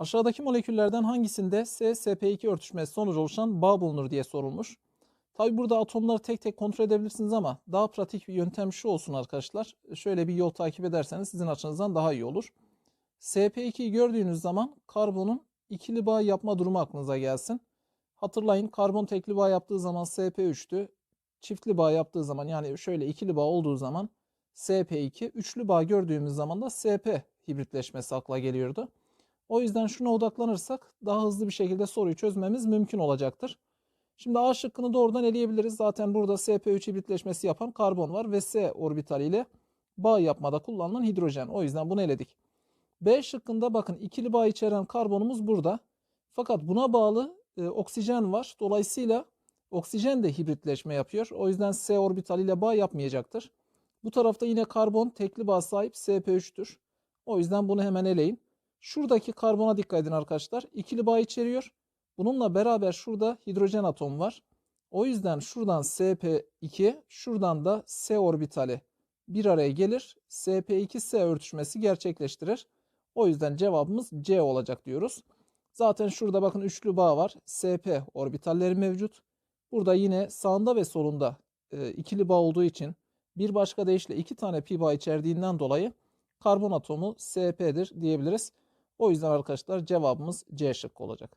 Aşağıdaki moleküllerden hangisinde S-SP2 örtüşmesi sonucu oluşan bağ bulunur diye sorulmuş. Tabi burada atomları tek tek kontrol edebilirsiniz ama daha pratik bir yöntem şu olsun arkadaşlar. Şöyle bir yol takip ederseniz sizin açınızdan daha iyi olur. SP2'yi gördüğünüz zaman karbonun ikili bağ yapma durumu aklınıza gelsin. Hatırlayın karbon tekli bağ yaptığı zaman SP3'tü. Çiftli bağ yaptığı zaman yani şöyle ikili bağ olduğu zaman SP2, üçlü bağ gördüğümüz zaman da SP hibritleşmesi akla geliyordu. O yüzden şuna odaklanırsak daha hızlı bir şekilde soruyu çözmemiz mümkün olacaktır. Şimdi A şıkkını doğrudan eleyebiliriz. Zaten burada SP3 hibritleşmesi yapan karbon var ve S orbitaliyle bağ yapmada kullanılan hidrojen. O yüzden bunu eledik. B şıkkında bakın ikili bağ içeren karbonumuz burada. Fakat buna bağlı e, oksijen var. Dolayısıyla oksijen de hibritleşme yapıyor. O yüzden S orbitaliyle bağ yapmayacaktır. Bu tarafta yine karbon tekli bağ sahip SP3'tür. O yüzden bunu hemen eleyin. Şuradaki karbona dikkat edin arkadaşlar. İkili bağ içeriyor. Bununla beraber şurada hidrojen atomu var. O yüzden şuradan SP2, şuradan da S orbitali bir araya gelir. SP2-S örtüşmesi gerçekleştirir. O yüzden cevabımız C olacak diyoruz. Zaten şurada bakın üçlü bağ var. SP orbitalleri mevcut. Burada yine sağında ve solunda e, ikili bağ olduğu için bir başka deyişle iki tane pi bağ içerdiğinden dolayı karbon atomu SP'dir diyebiliriz. O yüzden arkadaşlar cevabımız C şıkkı olacak.